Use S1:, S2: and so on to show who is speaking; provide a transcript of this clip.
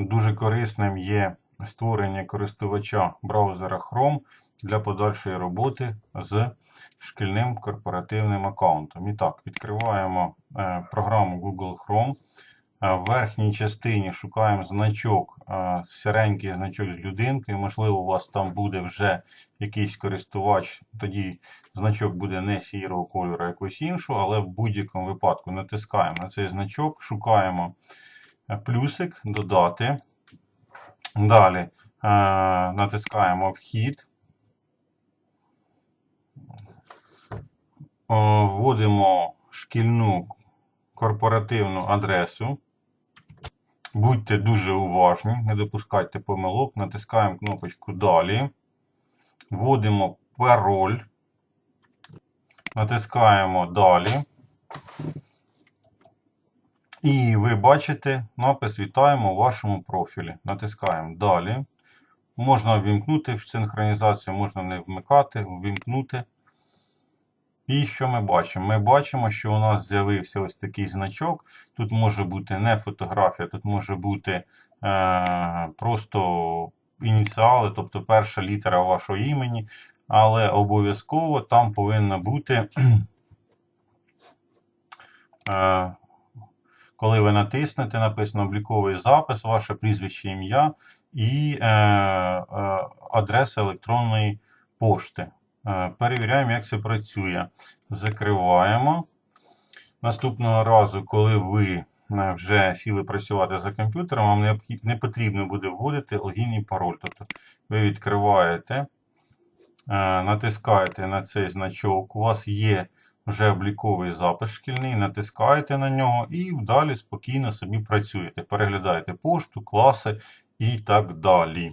S1: Дуже корисним є створення користувача браузера Chrome для подальшої роботи з шкільним корпоративним аккаунтом. І так, відкриваємо е, програму Google Chrome. Е, В верхній частині шукаємо значок, е, сіренький значок з людинкою. Можливо, у вас там буде вже якийсь користувач, тоді значок буде не сірого кольору, а якогось іншого, але в будь-якому випадку натискаємо на цей значок, шукаємо плюсик, додати. Далі е, натискаємо вхід. О, Вводимо шкільну корпоративну адресу. Будьте дуже уважні, не допускайте помилок. Натискаємо кнопочку Далі. Вводимо пароль. Натискаємо Далі. І ви бачите напис Вітаємо у вашому профілі. Натискаємо Далі. Можна ввімкнути синхронізацію, можна не вмикати, ввімкнути. І що ми бачимо? Ми бачимо, що у нас з'явився ось такий значок. Тут може бути не фотографія, тут може бути е, просто ініціали, тобто перша літера вашого імені. Але обов'язково там повинна бути, е, коли ви натиснете, написано обліковий запис, ваше прізвище ім'я і е, е, адреса електронної пошти. Е, Перевіряємо, як це працює. Закриваємо. Наступного разу, коли ви е, вже сіли працювати за комп'ютером, вам не потрібно буде вводити логін і пароль. Тобто ви відкриваєте, е, натискаєте на цей значок, у вас є вже обліковий запис шкільний, натискаєте на нього і далі спокійно собі працюєте. Переглядаєте пошту, класи і так далі.